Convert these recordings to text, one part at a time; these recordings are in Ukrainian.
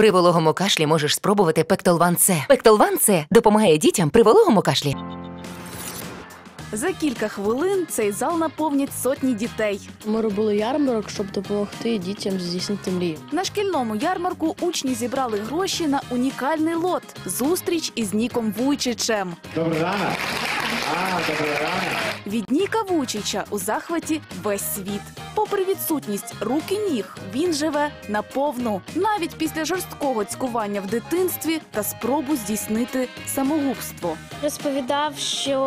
При вологому кашлі можеш спробувати Пектолван С. Пектолван С допомагає дітям при вологому кашлі. За кілька хвилин цей зал наповнять сотні дітей. Ми робили ярмарок, щоб допомогти дітям здійснити мрії. На шкільному ярмарку учні зібрали гроші на унікальний лот зустріч із Ніком Вуйчичем. Добрий Від Ніка Вуйчича у захваті весь світ. Попри відсутність рук і ніг, він живе наповну, навіть після жорсткого цькування в дитинстві та спробу здійснити самогубство. розповідав, що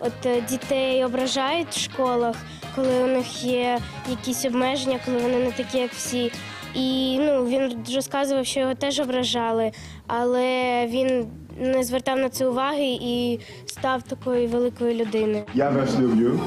от е, дітей ображають в школах, коли у них є якісь обмеження, коли вони не такі, як всі. І ну, він розказував, що його теж ображали, але він не звертав на це уваги і став такою великою людиною. Я вас люблю.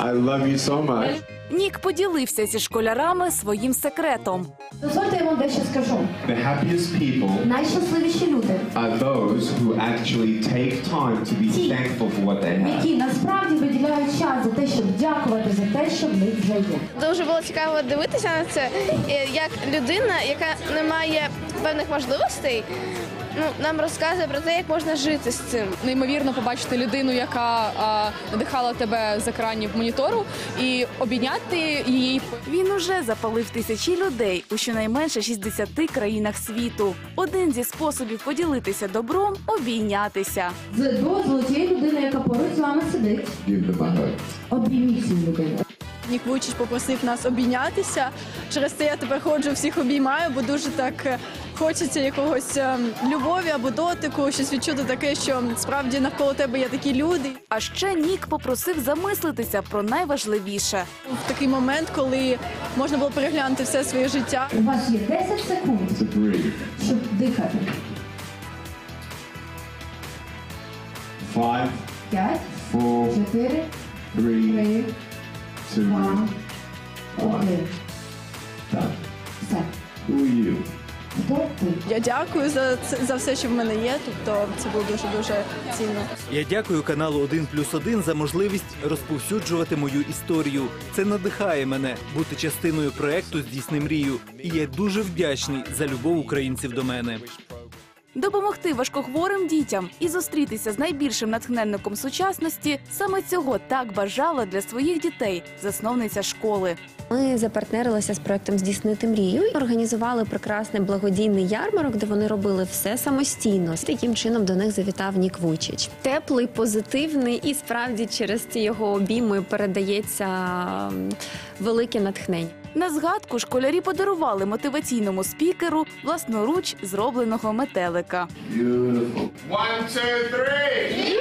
I love you so much. Нік поділився зі школярами своїм секретом. Дозвольте я вам дещо скажу. The happiest people Найщасливіші люди, are those who actually take time to be Ті. thankful for what they have. які насправді виділяють час за те, щоб дякувати за те, що в них вже є. Дуже було цікаво дивитися на це, е, як людина, яка не має певних можливостей, ну нам розказує про те, як можна жити з цим. неймовірно побачити людину, яка а, надихала тебе з екранів монітору, і обійняти її. Він уже запалив тисячі людей у щонайменше 60 країнах світу. Один зі способів поділитися добром обійнятися. З дозволу тієї людини, яка поруч з вами сидить, обійміть цю людину. Нік Вуйчич попросив нас обійнятися. Через це я тепер ходжу, всіх обіймаю, бо дуже так хочеться якогось е, любові або дотику, щось відчути таке, що справді навколо тебе є такі люди. А ще Нік попросив замислитися про найважливіше. В такий момент, коли можна було переглянути все своє життя. У вас є 10 секунд, щоб дихати. Five, 5, four, 4, three, 3, two, 2, 1. done. Все. Я дякую за це за все, що в мене є. Тобто це було дуже дуже цінно. Я дякую каналу 1 плюс 1 за можливість розповсюджувати мою історію. Це надихає мене бути частиною проекту Здійсни мрію. І я дуже вдячний за любов українців до мене. Допомогти важкохворим дітям і зустрітися з найбільшим натхненником сучасності саме цього так бажала для своїх дітей засновниця школи. Ми запартнерилися з проектом Здійснити мрію і організували прекрасний благодійний ярмарок, де вони робили все самостійно. Таким чином до них завітав Нік Вуйчич. Теплий, позитивний, і справді через ці його обійми передається велике натхнення. На згадку школярі подарували мотиваційному спікеру власноруч зробленого метелика. Beautiful. One, two, three.